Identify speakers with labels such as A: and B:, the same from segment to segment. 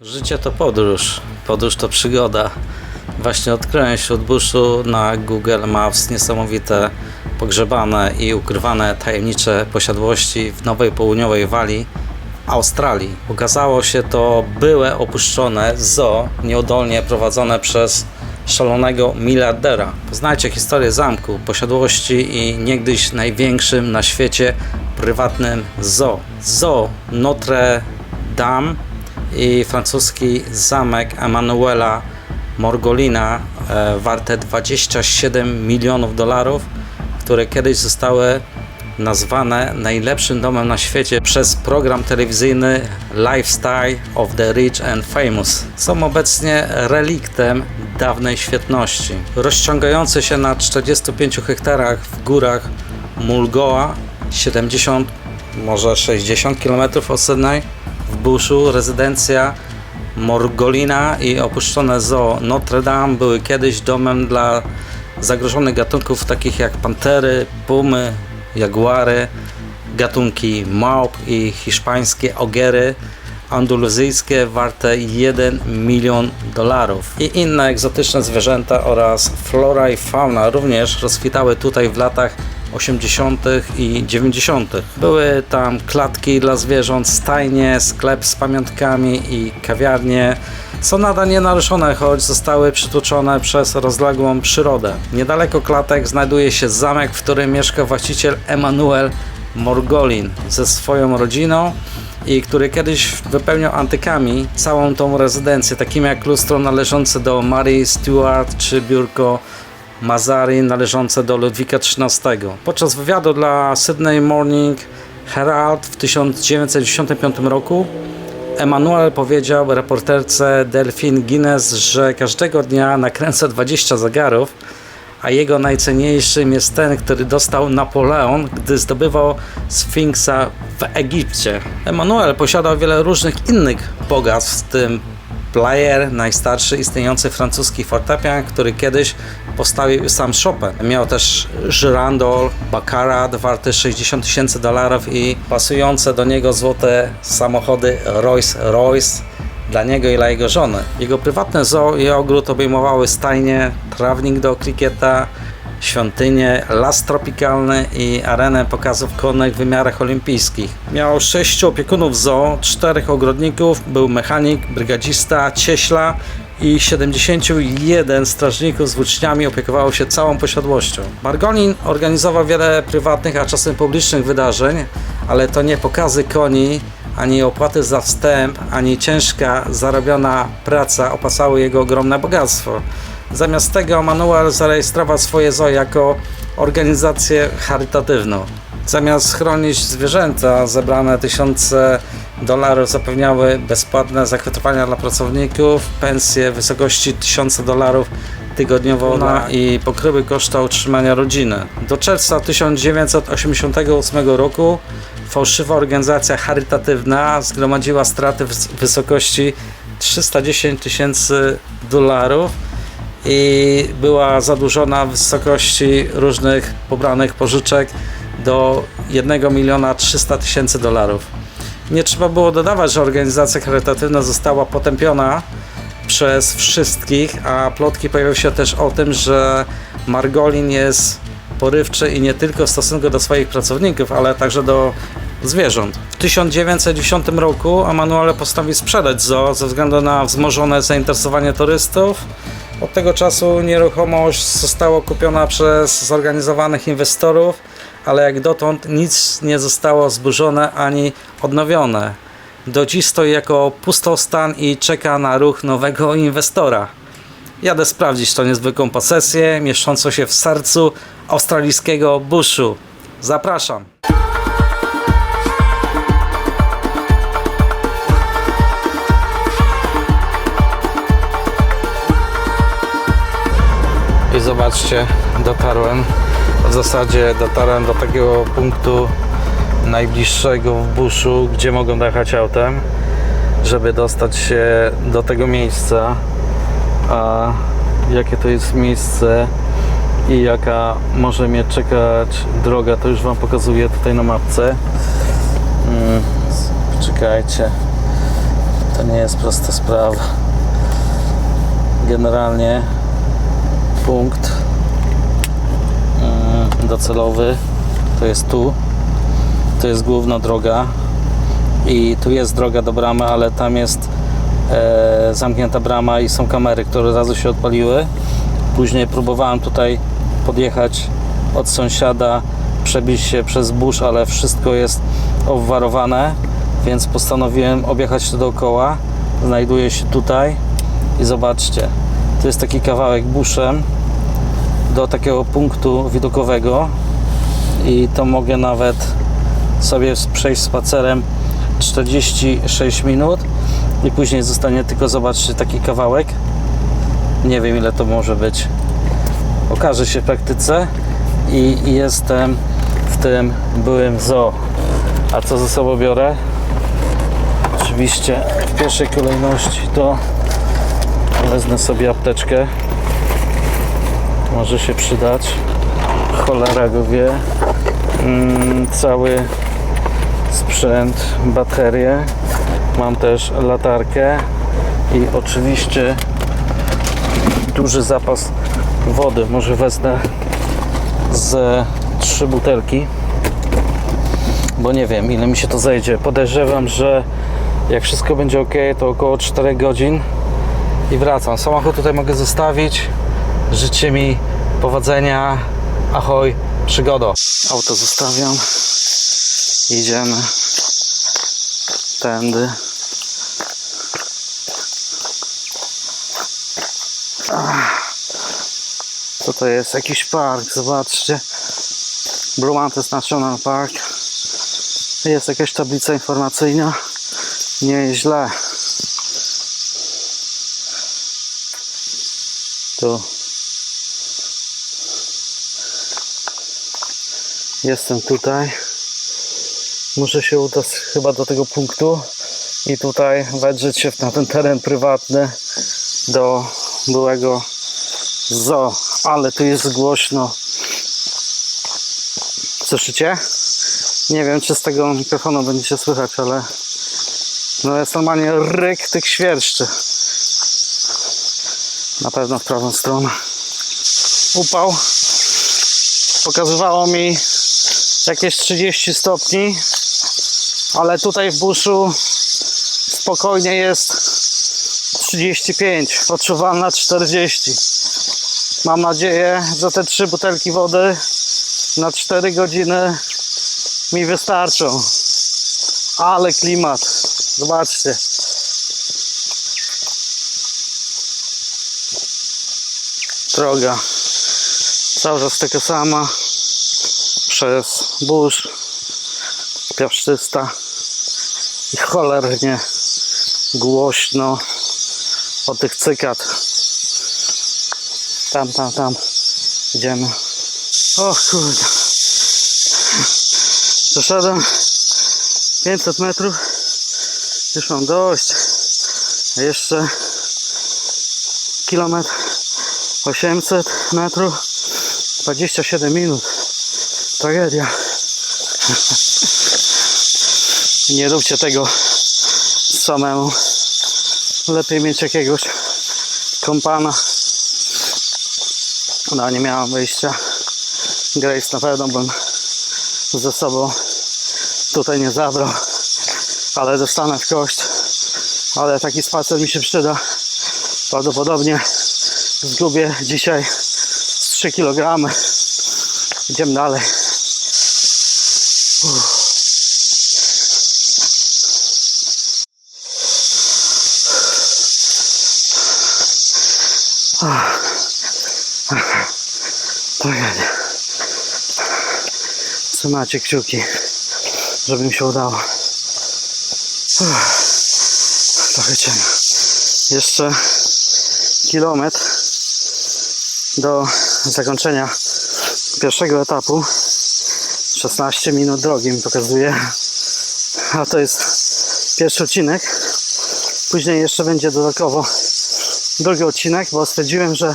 A: Życie to podróż, podróż to przygoda. Właśnie odkryłem wśród buszu na Google Maps niesamowite pogrzebane i ukrywane tajemnicze posiadłości w Nowej Południowej Walii, Australii. Okazało się to byłe opuszczone zoo, nieudolnie prowadzone przez szalonego miliardera. Poznajcie historię zamku, posiadłości i niegdyś największym na świecie prywatnym zoo. Zoo Notre Dame i francuski zamek Emanuela Morgolina e, warte 27 milionów dolarów, które kiedyś zostały nazwane najlepszym domem na świecie przez program telewizyjny Lifestyle of the Rich and Famous. Są obecnie reliktem dawnej świetności. Rozciągający się na 45 hektarach w górach Mulgoa, 70, może 60 km od Sydney, w buszu rezydencja Morgolina i opuszczone zoo Notre Dame były kiedyś domem dla zagrożonych gatunków takich jak pantery, pumy, jaguary, gatunki małp i hiszpańskie ogery andaluzyjskie warte 1 milion dolarów. I inne egzotyczne zwierzęta oraz flora i fauna również rozkwitały tutaj w latach 80. i 90. Były tam klatki dla zwierząt, stajnie, sklep z pamiątkami i kawiarnie. Są nadal nienaruszone, choć zostały przytłoczone przez rozległą przyrodę. Niedaleko klatek znajduje się zamek, w którym mieszka właściciel Emanuel Morgolin ze swoją rodziną i który kiedyś wypełniał antykami całą tą rezydencję, takim jak lustro należące do Mary Stuart czy biurko Mazary należące do Ludwika XIII. Podczas wywiadu dla Sydney Morning Herald w 1995 roku Emanuel powiedział reporterce Delphine Guinness, że każdego dnia nakręca 20 zegarów, a jego najcenniejszym jest ten, który dostał Napoleon, gdy zdobywał Sfinksa w Egipcie. Emanuel posiadał wiele różnych innych bogactw, w tym player, najstarszy istniejący francuski fortepian, który kiedyś postawił sam Chopin. Miał też żyrandol, baccarat warty 60 tysięcy dolarów i pasujące do niego złote samochody Rolls-Royce dla niego i dla jego żony. Jego prywatne zoo i ogród obejmowały stajnie, trawnik do krykieta, świątynię, las tropikalny i arenę pokazów konnych w wymiarach olimpijskich. Miał sześciu opiekunów zoo, czterech ogrodników, był mechanik, brygadzista, cieśla i 71 strażników z włóczniami opiekowało się całą posiadłością. Margonin organizował wiele prywatnych, a czasem publicznych wydarzeń, ale to nie pokazy koni, ani opłaty za wstęp, ani ciężka zarobiona praca opasały jego ogromne bogactwo. Zamiast tego Manuel zarejestrował swoje zoo jako organizację charytatywną. Zamiast chronić zwierzęta, zebrane tysiące dolarów zapewniały bezpłatne zakwiatowania dla pracowników, pensje w wysokości 1000 dolarów tygodniowo na i pokryły koszta utrzymania rodziny. Do czerwca 1988 roku fałszywa organizacja charytatywna zgromadziła straty w wysokości 310 tysięcy dolarów i była zadłużona w wysokości różnych pobranych pożyczek do 1 miliona 300 tysięcy dolarów. Nie trzeba było dodawać, że organizacja charytatywna została potępiona przez wszystkich, a plotki pojawiły się też o tym, że Margolin jest porywczy i nie tylko w stosunku do swoich pracowników, ale także do zwierząt. W 1910 roku Emanuele postanowił sprzedać zoo ze względu na wzmożone zainteresowanie turystów. Od tego czasu nieruchomość została kupiona przez zorganizowanych inwestorów, ale jak dotąd nic nie zostało zburzone ani odnowione. Do dziś stoi jako pustostan i czeka na ruch nowego inwestora. Jadę sprawdzić tą niezwykłą posesję mieszczącą się w sercu australijskiego buszu. Zapraszam. Zobaczcie, dotarłem. W zasadzie dotarłem do takiego punktu najbliższego w buszu, gdzie mogą dojechać autem, żeby dostać się do tego miejsca. A jakie to jest miejsce i jaka może mnie czekać droga, to już Wam pokazuję tutaj na mapce. Mm, Czekajcie.
B: To nie jest prosta sprawa. Generalnie punkt mm, docelowy to jest tu. To jest główna droga i tu jest droga do bramy, ale tam jest e, zamknięta brama i są kamery, które razu się odpaliły. Później próbowałem tutaj podjechać od sąsiada, przebić się przez burz, ale wszystko jest obwarowane, więc postanowiłem objechać to dookoła. Znajduję się tutaj i zobaczcie, to jest taki kawałek buszem do takiego punktu widokowego i to mogę nawet sobie przejść spacerem 46 minut i później zostanie tylko zobaczcie taki kawałek. Nie wiem ile to może być. Okaże się w praktyce i jestem w tym byłym zoo. A co ze sobą biorę? oczywiście w pierwszej kolejności to wezmę sobie apteczkę może się przydać. Cholera go wie. Mm, cały sprzęt, baterie. Mam też latarkę i oczywiście duży zapas wody. Może wezmę z trzy butelki bo nie wiem ile mi się to zejdzie podejrzewam, że jak wszystko będzie ok to około 4 godzin i wracam. Samochód tutaj mogę zostawić życzcie mi powodzenia. Ahoj. Przygodo. Auto zostawiam. Idziemy. Tędy. Co to jest? jakiś park, zobaczcie. Mountains National Park. Jest jakaś tablica informacyjna. Nie jest źle tu jestem tutaj. Muszę się udać chyba do tego punktu i tutaj wedrzeć się na ten teren prywatny do byłego zoo. Ale tu jest głośno. Słyszycie? nie wiem czy z tego mikrofonu będzie się słychać ale no jest normalnie ryk tych świerszczy. Na pewno w prawą stronę. Upał pokazywało mi jakieś 30 stopni ale tutaj w buszu spokojnie jest 35 odczuwalna 40 mam nadzieję że te trzy butelki wody na 4 godziny mi wystarczą. Ale klimat zobaczcie. Droga cały czas taka sama. Przez burz piaszczysta. I cholernie głośno o tych cykat tam, tam, tam. Idziemy. O kurde. Przeszedłem 500 metrów. Już mam dość. Jeszcze kilometr 800 metrów 27 minut. Tragedia. Nie róbcie tego samemu. Lepiej mieć jakiegoś kompana. No nie miałam wyjścia. Grace na pewno bym ze sobą tutaj nie zabrał ale dostanę w kość ale taki spacer mi się przyda. Prawdopodobnie zgubię dzisiaj 3 kg idziemy dalej. Tragedia trzymajcie kciuki żeby mi się udało. Uff, trochę ciemno. Jeszcze kilometr do zakończenia pierwszego etapu. 16 minut drogi mi pokazuje a to jest pierwszy odcinek. Później jeszcze będzie dodatkowo drugi odcinek bo stwierdziłem, że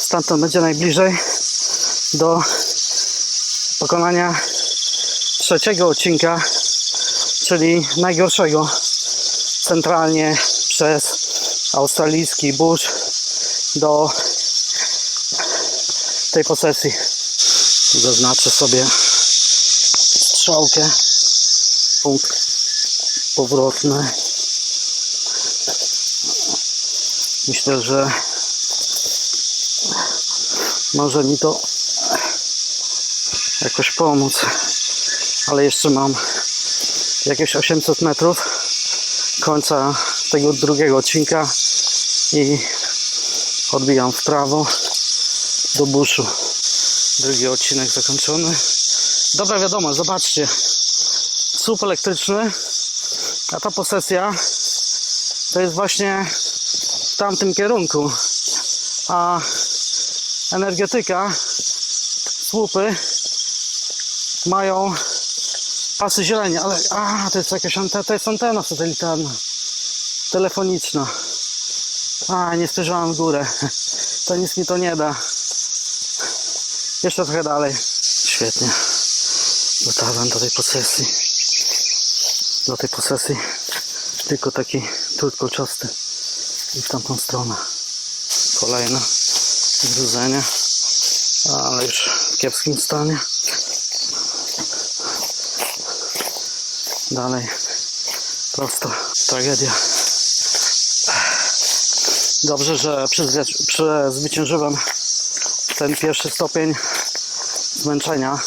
B: stamtąd będzie najbliżej do pokonania trzeciego odcinka czyli najgorszego centralnie przez australijski burz do tej posesji. Zaznaczę sobie strzałkę. Punkt powrotny. Myślę, że może mi to jakoś pomóc. Ale jeszcze mam jakieś 800 metrów końca tego drugiego odcinka i odbijam w prawo do buszu. Drugi odcinek zakończony. Dobra wiadomo, zobaczcie. Słup elektryczny, a ta posesja to jest właśnie w tamtym kierunku. A energetyka, słupy mają pasy zieleni, ale a, to jest jakaś antena, to jest antena satelitarna, telefoniczna. A, nie spojrzałem w górę. To nic mi to nie da. Jeszcze trochę dalej. Świetnie. Dotarłem do tej posesji. Do tej posesji. Tylko taki trud kolczasty. I w tamtą stronę. Kolejne zrzucenie. Ale już w kiepskim stanie. Dalej. Prosto. Tragedia. Dobrze, że przezwyciężyłem ten pierwszy stopień zmęczenia.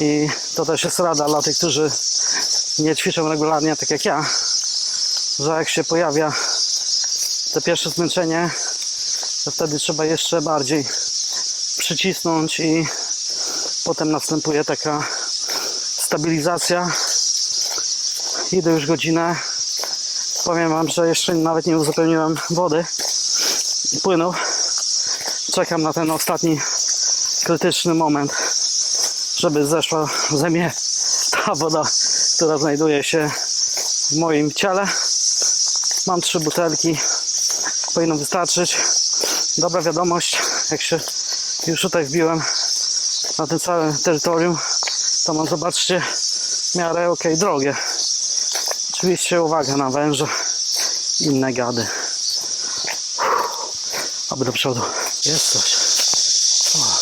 B: I to też jest rada dla tych, którzy nie ćwiczą regularnie, tak jak ja, że jak się pojawia to pierwsze zmęczenie, to wtedy trzeba jeszcze bardziej przycisnąć i potem następuje taka stabilizacja. Idę już godzinę. Powiem Wam, że jeszcze nawet nie uzupełniłem wody, płynów. Czekam na ten ostatni krytyczny moment, żeby zeszła ze mnie ta woda, która znajduje się w moim ciele. Mam trzy butelki, powinno wystarczyć. Dobra wiadomość, jak się już tutaj wbiłem na tym całym terytorium, to mam, zobaczcie, w miarę ok drogę. Oczywiście uwaga na węże, inne gady. Aby do przodu. Jest coś. O.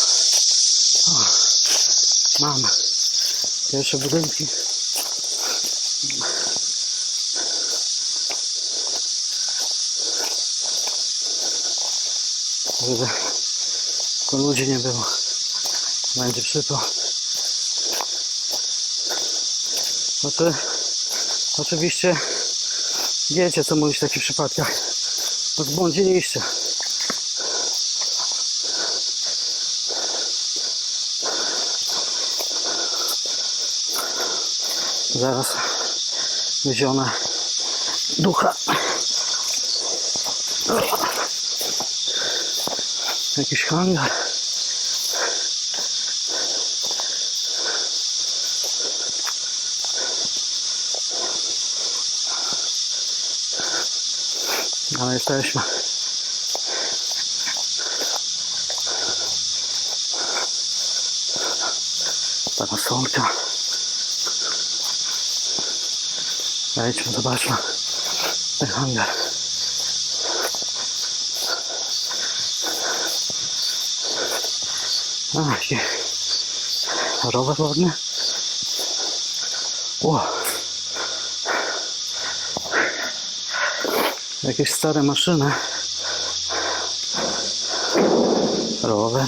B: O. Mamy. Pierwsze budynki. Żeby tylko ludzi nie było. Będzie przypał. Znaczy, oczywiście wiecie co mówić w takich przypadkach. No zbłądziliście. Zaraz wyzione ducha. Jakiś hangar. Ale jesteśmy. Parasolka. Wejdźmy, zobaczmy ten hangar. A, jaki rower ładny. Ło. Jakieś stare maszyny. Rower.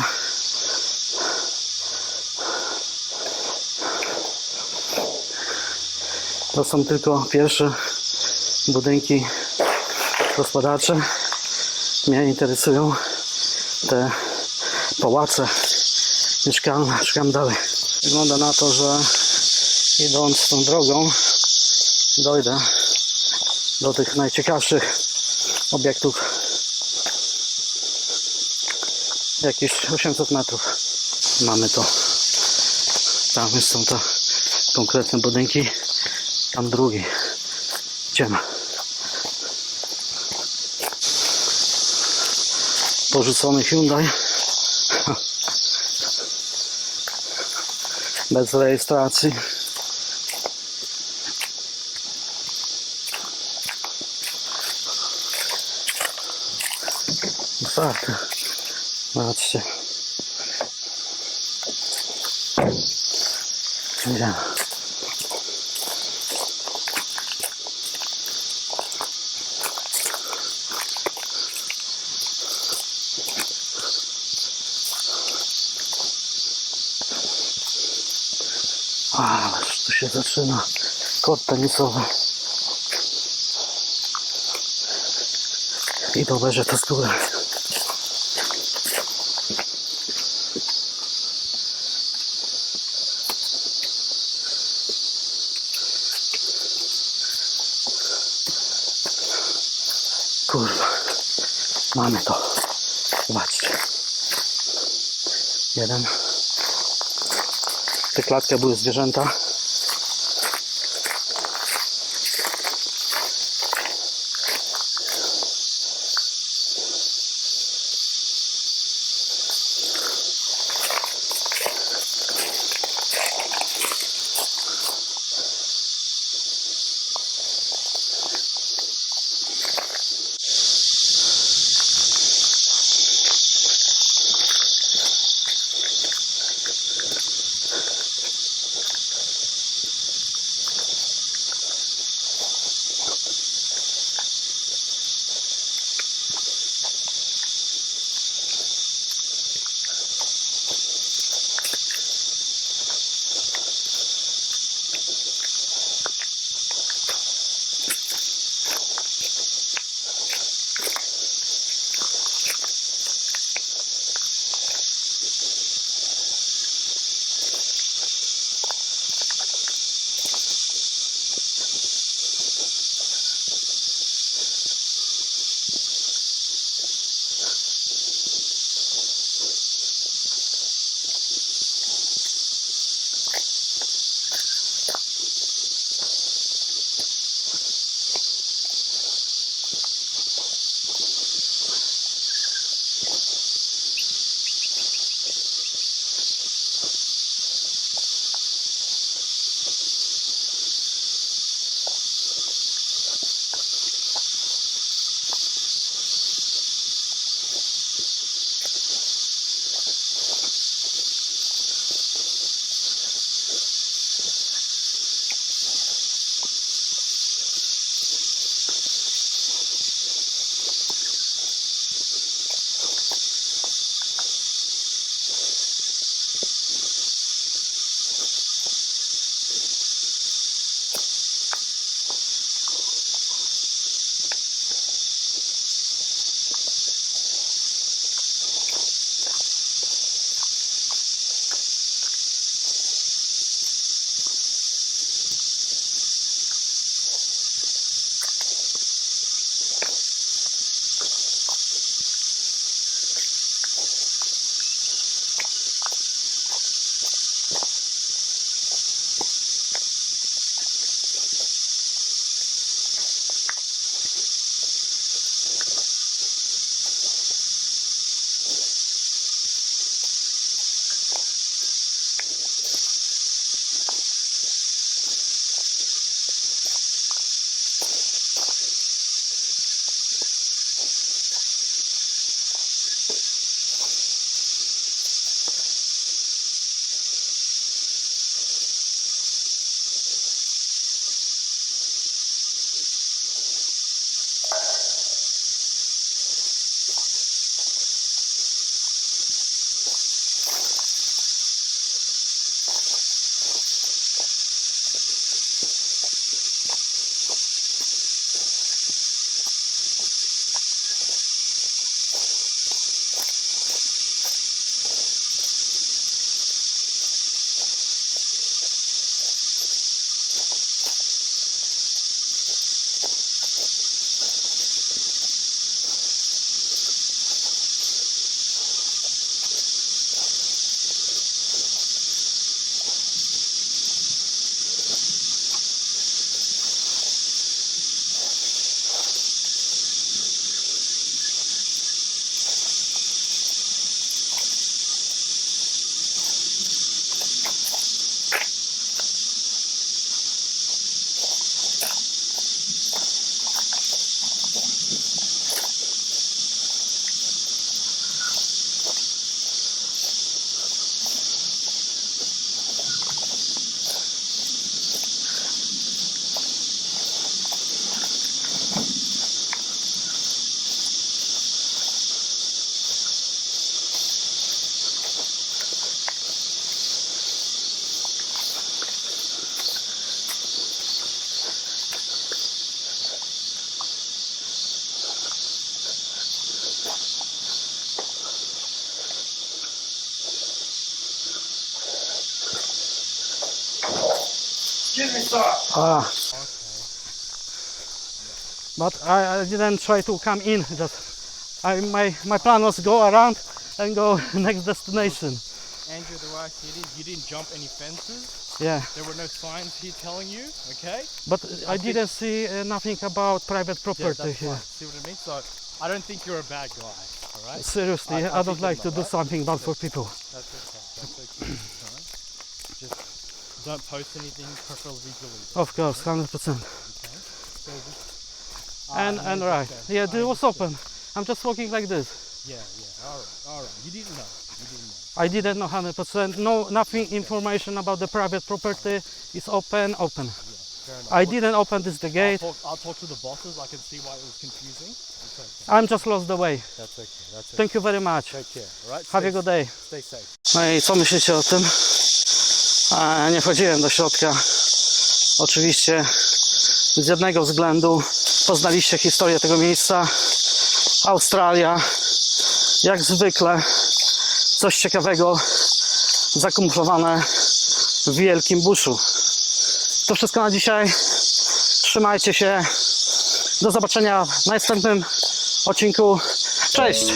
B: To są tylko pierwsze budynki gospodarcze. Mnie interesują te pałace mieszkalne. Szukam dalej. Wygląda na to, że idąc tą drogą dojdę do tych najciekawszych obiektów. Jakieś 800 metrów. Mamy to. Tam są te konkretne budynki. Tam drugi. Idziemy. Porzucony Hyundai. Bez rejestracji. Otwarte. Zobaczcie. Idziemy. Ależ tu się zaczyna kod tenisowy. I pobierze to góry. Kurwa. Mamy to. Zobaczcie. Jeden. Tej klatce były zwierzęta. Ah. But I, I didn't try to come in. Just I my my plan was go around and go next destination.
C: Andrew, the I see it is, you didn't jump any fences.
B: Yeah,
C: There were no signs here telling you, okay?
B: but I didn't see uh, nothing about private property
C: that's
B: here.
C: right. See what I mean? So I don't think you're a bad guy, alright?
B: Seriously,
C: I-
B: I,
C: I
B: don't like to do
C: alright.
B: something bad for people.
C: That's okay. That's okay. Don't post anything, preferably.
B: Of course, hundred percent. And and right, yeah, door was open. I'm just walking like this.
C: Yeah, yeah. Alright, alright. You didn't know. You didn't know.
B: I didn't know hundred percent. No, nothing information about the private property. is open, open. I didn't open this the
C: I'll
B: gate.
C: talk, I'll talk to the bosses. I can see why it was confusing. Okay.
B: I'm just lost the way.
C: That's okay. That's okay.
B: Thank you very much.
C: Take care. Alright?
B: Have
C: Stay,
B: a good day.
C: stay safe.
B: No i co myślicie o tym? A, nie wchodziłem do środka. Oczywiście z jednego względu poznaliście historię tego miejsca. Australia, jak zwykle, coś ciekawego zakumuflowane w wielkim buszu. To wszystko na dzisiaj. Trzymajcie się. Do zobaczenia w następnym odcinku. Cześć!